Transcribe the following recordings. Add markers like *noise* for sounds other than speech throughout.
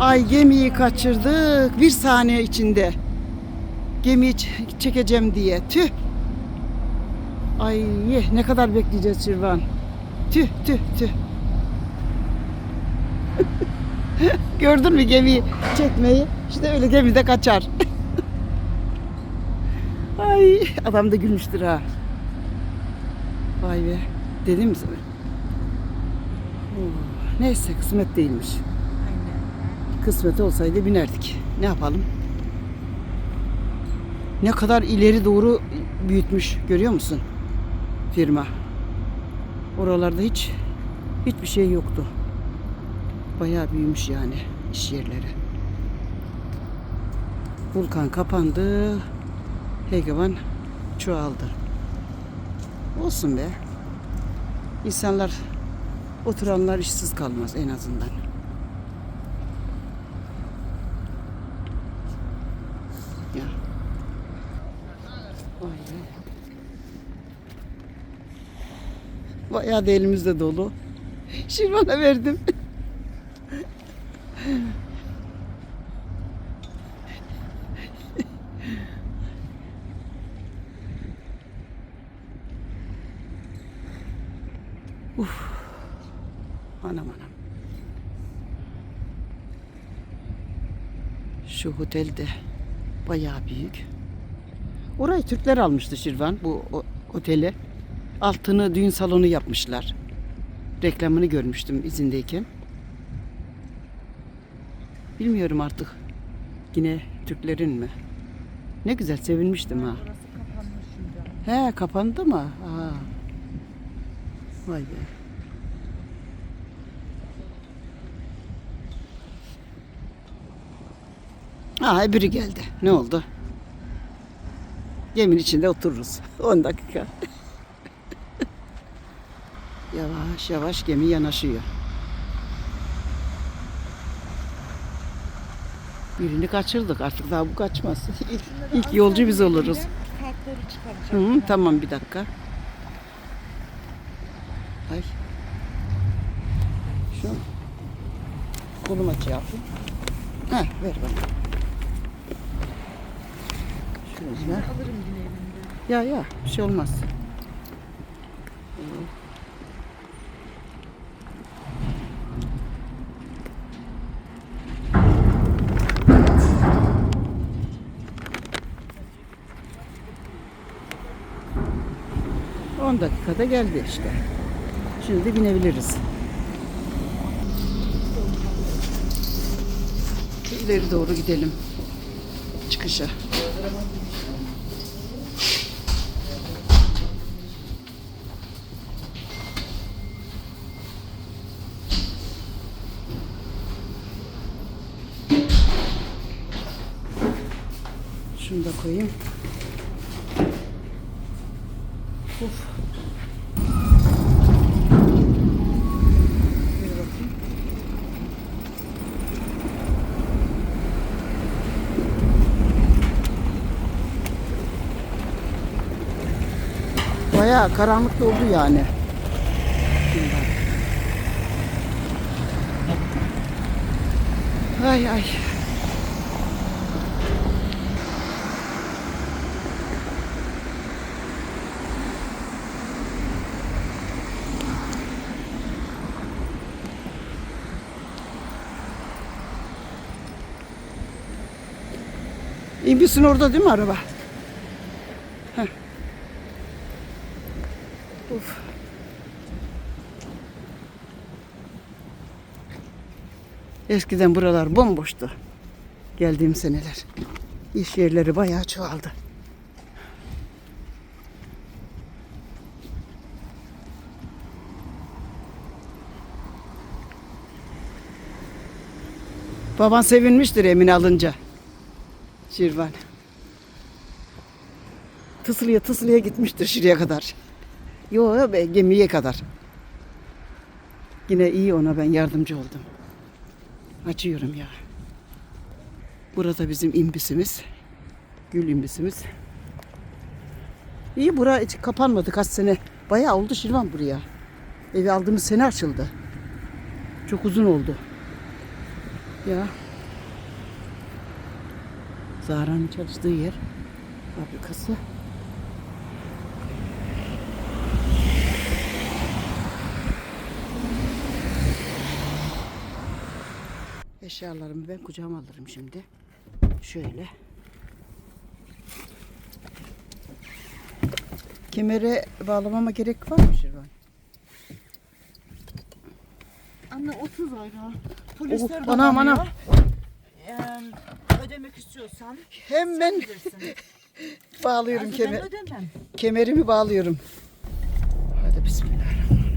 Ay gemiyi kaçırdık bir saniye içinde. Gemiyi çekeceğim diye. Tüh. Ay ne kadar bekleyeceğiz Şirvan. Tüh tüh tüh. *laughs* Gördün mü gemiyi çekmeyi? İşte öyle gemide kaçar. *laughs* Ay adam da gülmüştür ha. Vay be. Dedim sana? Neyse kısmet değilmiş. Kısmet olsaydı binerdik. Ne yapalım? Ne kadar ileri doğru büyütmüş görüyor musun? Firma. Oralarda hiç hiçbir şey yoktu. Bayağı büyümüş yani iş yerleri. Vulkan kapandı. Hegevan çoğaldı. Olsun be. İnsanlar oturanlar işsiz kalmaz en azından. Ya. Vay be. Bayağı da elimizde dolu. Şirvan'a verdim. Uf. Anam anam. Şu otel de bayağı büyük. Orayı Türkler almıştı Şirvan bu oteli. Altını düğün salonu yapmışlar. Reklamını görmüştüm izindeyken. Bilmiyorum artık. Yine Türklerin mi? Ne güzel sevinmiştim ha. He kapandı mı? Aa. Vay be. Aa öbürü geldi. Ne oldu? Geminin içinde otururuz. *laughs* 10 dakika. Yavaş yavaş gemi yanaşıyor. Birini kaçırdık artık daha bu kaçmaz. *laughs* İlk, ilk yolcu biz oluruz. Hı hı, tamam bir dakika. Ay. Şu koluma şey yapayım. Heh, ver bana. Şöyle. Alırım yine elimde. Ya ya bir şey olmaz. On dakikada geldi işte. Şimdi binebiliriz. İleri doğru gidelim. Çıkışa. Şunu da koyayım. Uf. Bayağı karanlık oldu yani. Ay ay. İmbisin orada değil mi araba? Heh. Uf. Eskiden buralar bomboştu. Geldiğim seneler. İş yerleri bayağı çoğaldı. Baban sevinmiştir emin alınca. Şirvan. Tıslıya tıslıya gitmiştir şuraya kadar. Yo be gemiye kadar. Yine iyi ona ben yardımcı oldum. Açıyorum ya. Burada bizim imbisimiz. Gül imbisimiz. İyi bura hiç kapanmadı kaç sene. Bayağı oldu Şirvan buraya. Evi aldığımız sene açıldı. Çok uzun oldu. Ya. Zahra'nın çalıştığı yer fabrikası. Eşyalarımı ben kucağıma alırım şimdi. Şöyle. Kemere bağlamama gerek var mı Şirvan? Anne 30 euro. Polisler Oh, dolanıyor. anam. Eğer ödemek istiyorsan Hemen bilirsin. bağlıyorum kemer. ben ödemem. Kemerimi bağlıyorum. Hadi bismillahirrahmanirrahim.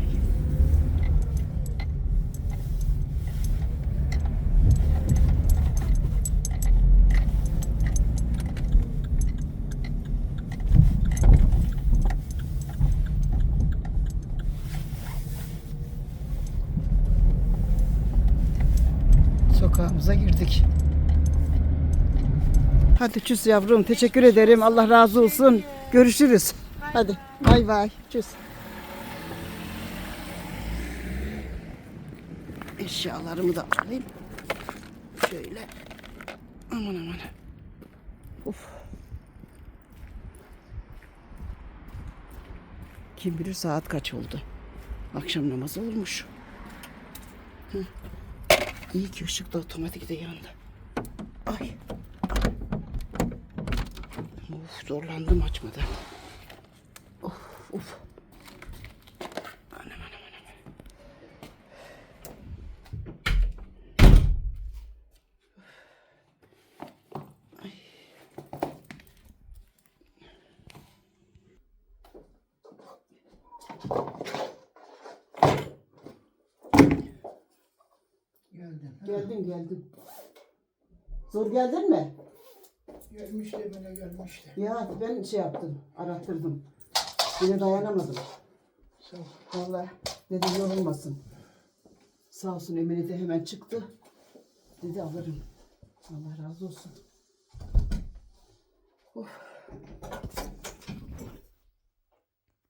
Sokağımıza girdik. Hadi çüz yavrum. Teşekkür ederim. Allah razı olsun. Görüşürüz. Hadi. Bay bay. Çüz. Eşyalarımı da alayım. Şöyle. Aman aman. Uf. Kim bilir saat kaç oldu. Akşam namazı olmuş. Hı. İyi ki ışık da otomatik de yandı. Ay. Of zorlandım açmadı. Of of. Anam anam anam. Ay. Geldim. Geldim geldim. Zor geldin mi? Gelmiş de bana gelmiş de. Ya ben şey yaptım, arattırdım. Yine dayanamadım. Sağ ol. Vallahi dedim yorulmasın. Sağ olsun Emine de hemen çıktı. Dedi alırım. Allah razı olsun. Of.